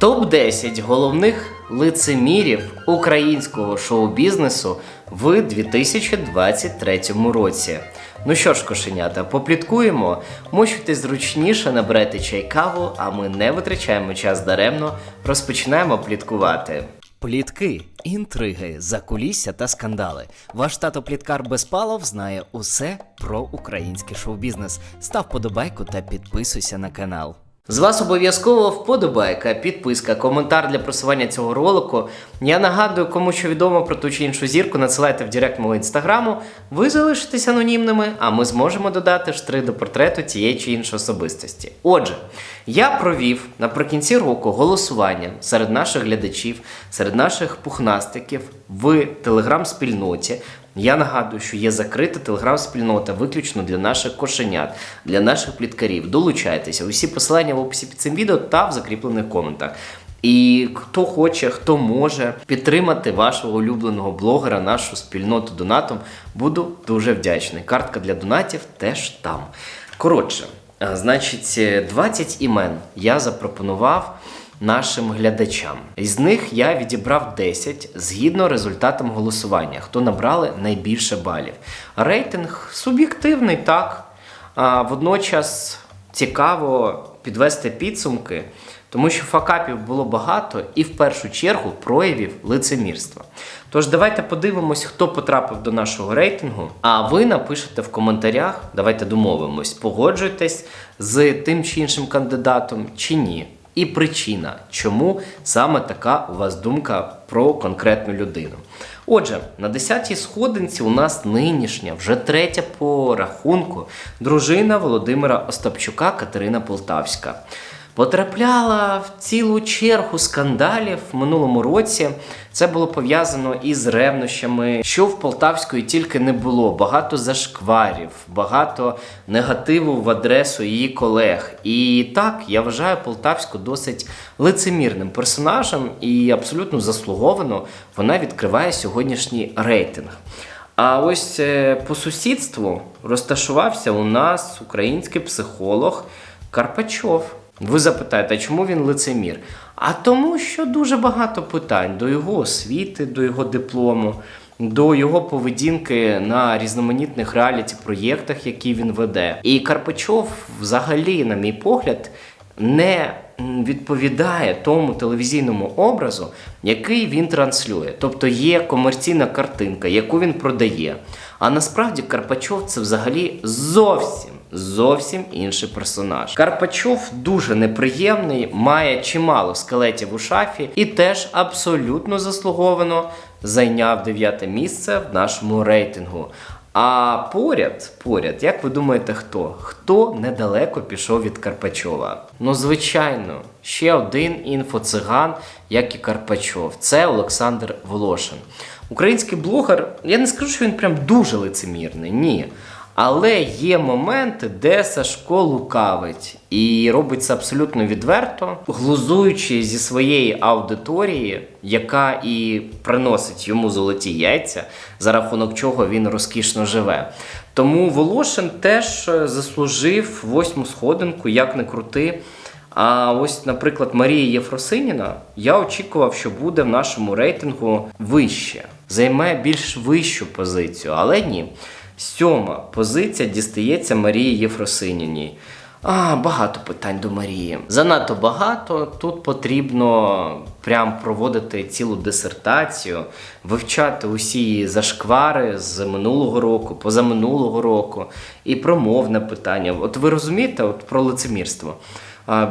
Топ-10 головних лицемірів українського шоу-бізнесу в 2023 році. Ну що ж, кошенята, попліткуємо, мочуйтесь зручніше, наберете чай каву, а ми не витрачаємо час даремно, розпочинаємо пліткувати. Плітки, інтриги, закулісся та скандали. Ваш тато Пліткар Безпалов знає усе про український шоу-бізнес. Став подобайку та підписуйся на канал. З вас обов'язково вподобайка, підписка, коментар для просування цього ролику. Я нагадую, кому що відомо про ту чи іншу зірку, надсилайте в директ мого інстаграму. Ви залишитесь анонімними, а ми зможемо додати штрих до портрету тієї чи іншої особистості. Отже, я провів наприкінці року голосування серед наших глядачів, серед наших пухнастиків в телеграм-спільноті. Я нагадую, що є закрита телеграм-спільнота виключно для наших кошенят, для наших пліткарів. Долучайтеся. Усі посилання в описі під цим відео та в закріплених коментах. І хто хоче, хто може підтримати вашого улюбленого блогера, нашу спільноту донатом, буду дуже вдячний. Картка для донатів теж там. Коротше, е, значить, е, 20 імен я запропонував нашим глядачам. Із них я відібрав 10 згідно результатам голосування, хто набрали найбільше балів. Рейтинг суб'єктивний, так. А водночас цікаво підвести підсумки, тому що факапів було багато і в першу чергу проявів лицемірства. Тож давайте подивимось, хто потрапив до нашого рейтингу. А ви напишете в коментарях, давайте домовимось, погоджуєтесь з тим чи іншим кандидатом чи ні. І причина, чому саме така у вас думка про конкретну людину. Отже, на 10-й сходинці у нас нинішня, вже третя по рахунку, дружина Володимира Остапчука Катерина Полтавська. Потрапляла в цілу чергу скандалів в минулому році. Це було пов'язано із ревнощами, що в Полтавської тільки не було. Багато зашкварів, багато негативу в адресу її колег. І так, я вважаю Полтавську досить лицемірним персонажем і абсолютно заслуговано вона відкриває сьогоднішній рейтинг. А ось е, по сусідству розташувався у нас український психолог Карпачов. Ви запитаєте, чому він лицемір? А тому, що дуже багато питань до його освіти, до його диплому, до його поведінки на різноманітних реаліті-проєктах, які він веде. І Карпачов, взагалі, на мій погляд, не відповідає тому телевізійному образу, який він транслює. Тобто є комерційна картинка, яку він продає. А насправді Карпачов це взагалі зовсім. Зовсім інший персонаж. Карпачов дуже неприємний, має чимало скелетів у шафі і теж абсолютно заслуговано зайняв дев'яте місце в нашому рейтингу. А поряд, поряд, як ви думаєте, хто? Хто недалеко пішов від Карпачова? Ну, звичайно, ще один інфоциган, як і Карпачов. Це Олександр Волошин. Український блогер, я не скажу, що він прям дуже лицемірний, ні. Але є моменти, де Сашко лукавить і робить це абсолютно відверто, глузуючи зі своєї аудиторії, яка і приносить йому золоті яйця, за рахунок чого він розкішно живе. Тому Волошин теж е, заслужив восьму сходинку, як не крути. А ось, наприклад, Марія Єфросиніна, я очікував, що буде в нашому рейтингу вище, займе більш вищу позицію, але ні. Сьома позиція дістається Марії Єфросиніній. А, багато питань до Марії. Занадто багато. Тут потрібно прям проводити цілу дисертацію, вивчати усі зашквари з минулого року, позаминулого року, і про мовне питання. От ви розумієте, от про лицемірство.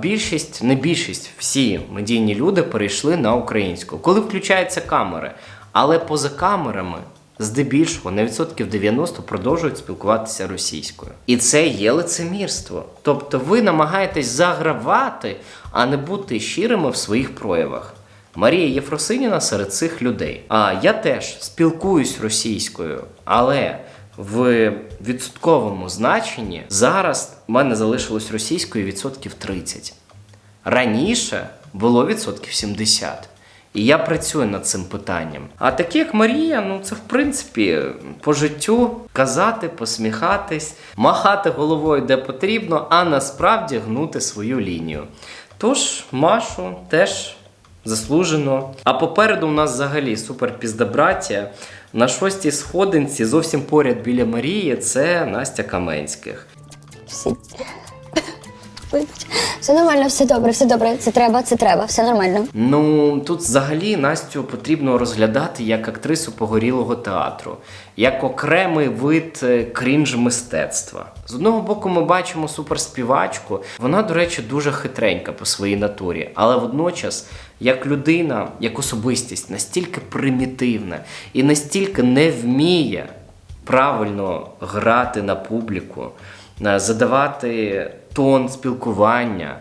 Більшість, не більшість, всі медійні люди перейшли на українську, коли включаються камери. Але поза камерами здебільшого на відсотків 90 продовжують спілкуватися російською. І це є лицемірство. Тобто ви намагаєтесь загравати, а не бути щирими в своїх проявах. Марія Єфросиніна серед цих людей. А я теж спілкуюсь російською, але в відсотковому значенні зараз в мене залишилось російською відсотків 30. Раніше було відсотків 70. І я працюю над цим питанням. А такі, як Марія, ну це в принципі по життю казати, посміхатись, махати головою де потрібно, а насправді гнути свою лінію. Тож, Машу теж заслужено. А попереду у нас взагалі супер піздабраття. На шостій сходинці, зовсім поряд біля Марії, це Настя Каменських. Вибач. Все нормально, все добре, все добре. Це треба, це треба, все нормально. Ну тут взагалі Настю потрібно розглядати як актрису погорілого театру, як окремий вид е, крінж мистецтва. З одного боку, ми бачимо суперспівачку. Вона, до речі, дуже хитренька по своїй натурі, але водночас, як людина, як особистість, настільки примітивна і настільки не вміє правильно грати на публіку, е, задавати тон спілкування,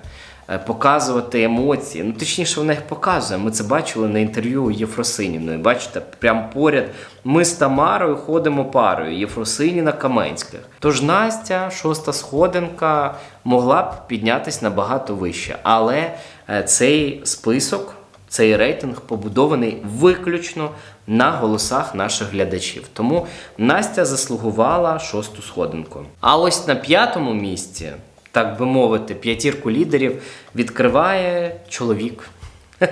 е, показувати емоції. Ну, точніше, вона їх показує. Ми це бачили на інтерв'ю Єфросиніної. Бачите, прямо поряд ми з Тамарою ходимо парою Єфросиніна Каменських. Тож Настя, шоста сходинка, могла б піднятися набагато вище. Але е, цей список. Цей рейтинг побудований виключно на голосах наших глядачів. Тому Настя заслугувала шосту сходинку. А ось на п'ятому місці, так би мовити, п'ятірку лідерів відкриває чоловік.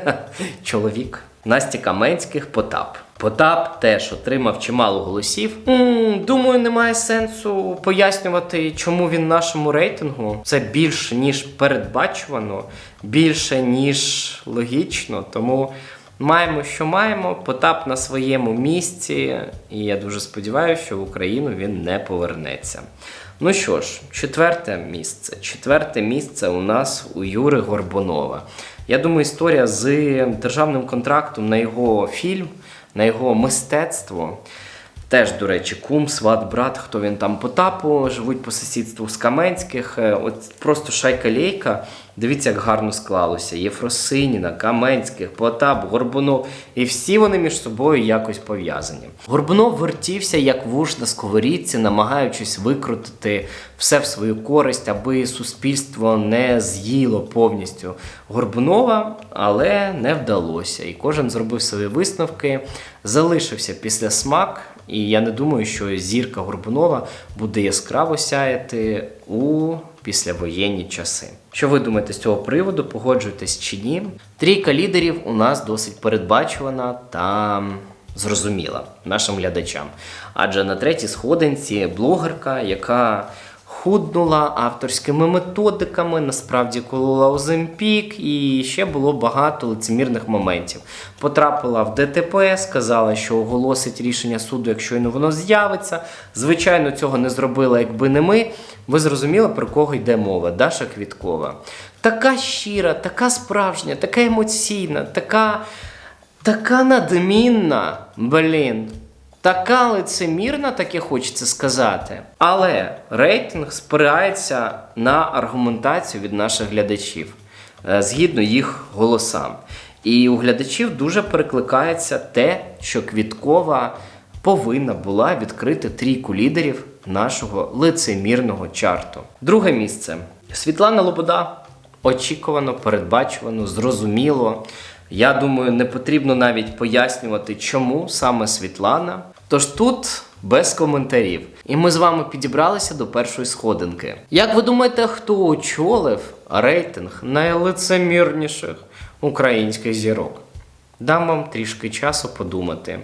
Чоловік. Насті Каменських Потап. Потап теж отримав чимало голосів. м думаю, немає сенсу пояснювати, чому він нашому рейтингу. Це більше ніж передбачувано, більше ніж логічно. Тому маємо, що маємо. Потап на своєму місці, і я дуже сподіваюся, що в Україну він не повернеться. Ну що ж, четверте місце. Четверте місце у нас у Юри Горбунова. Я думаю, історія з державним контрактом на його фільм, на його мистецтво. Теж, до речі, кум, сват, брат, хто він там Потапу, живуть по сусідству з Каменських. Е, От просто шайка-лейка. Дивіться, як гарно склалося. Єфросиніна, Каменських, Потап, Горбунов. І всі вони між собою якось пов'язані. Горбунов вертівся як вуж на сковорідці, намагаючись викрутити все в свою користь, аби суспільство не з'їло повністю Горбунова, але не вдалося. І кожен зробив свої висновки, залишився після смак. І я не думаю, що зірка Горбунова буде яскраво сяяти у післявоєнні часи. Що ви думаєте з цього приводу? Погоджуєтесь чи ні? Трійка лідерів у нас досить передбачувана та зрозуміла нашим глядачам. Адже на третій сходинці блогерка, яка худнула авторськими методиками, насправді колола Оземпік, і ще було багато лицемірних моментів. Потрапила в ДТП, сказала, що оголосить рішення суду, якщо й воно з'явиться. Звичайно, цього не зробила, якби не ми. Ви зрозуміли, про кого йде мова? Даша Квіткова. Така щира, така справжня, така емоційна, така, така надмінна. Блін. Така лицемірна, таке хочеться сказати. Але рейтинг спирається на аргументацію від наших глядачів е, згідно їх голосам. І у глядачів дуже перекликається те, що Квіткова повинна була відкрити трійку лідерів нашого лицемірного чарту. Друге місце Світлана Лобода. Очікувано, передбачувано, зрозуміло. Я думаю, не потрібно навіть пояснювати, чому саме Світлана. Тож тут без коментарів. І ми з вами підібралися до першої сходинки. Як ви думаєте, хто очолив рейтинг найлицемірніших українських зірок? Дам вам трішки часу подумати.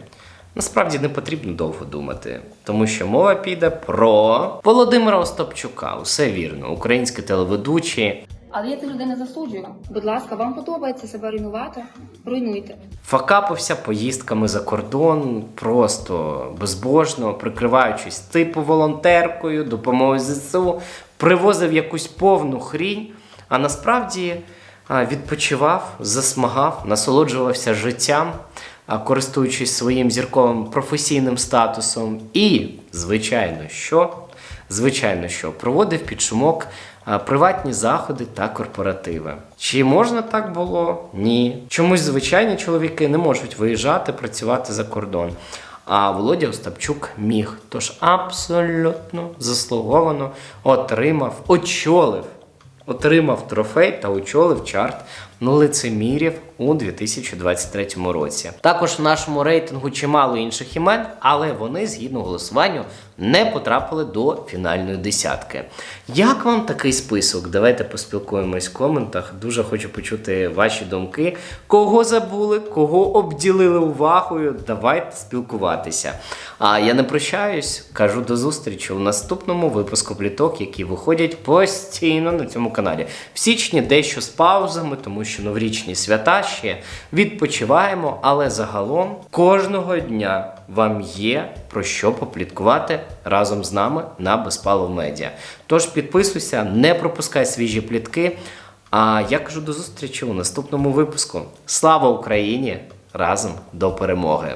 Насправді не потрібно довго думати, тому що мова піде про Володимира Остапчука. Усе вірно, український телеведучий. Але я цих людей не засуджую. Будь ласка, вам подобається себе руйнувати? Руйнуйте. Факапився поїздками за кордон, просто безбожно, прикриваючись типу волонтеркою, допомогою ЗСУ, привозив якусь повну хрінь, а насправді відпочивав, засмагав, насолоджувався життям, користуючись своїм зірковим професійним статусом. І, звичайно, що? Звичайно, що проводив під шумок приватні заходи та корпоративи. Чи можна так було? Ні. Чомусь звичайні чоловіки не можуть виїжджати, працювати за кордон. А Володя Остапчук міг. Тож абсолютно заслуговано отримав, очолив, отримав трофей та очолив чарт лицемірів у 2023 році. Також в нашому рейтингу чимало інших імен, але вони згідно голосуванню не потрапили до фінальної десятки. Як вам такий список? Давайте поспілкуємось в коментах. Дуже хочу почути ваші думки. Кого забули, кого обділили увагою? Давайте спілкуватися. А я не прощаюсь, кажу до зустрічі у наступному випуску пліток, які виходять постійно на цьому каналі. В січні дещо з паузами, тому що новорічні свята ще відпочиваємо, але загалом кожного дня вам є про що попліткувати разом з нами на Безпалов Медіа. Тож підписуйся, не пропускай свіжі плітки. А я кажу до зустрічі у наступному випуску. Слава Україні! Разом до перемоги!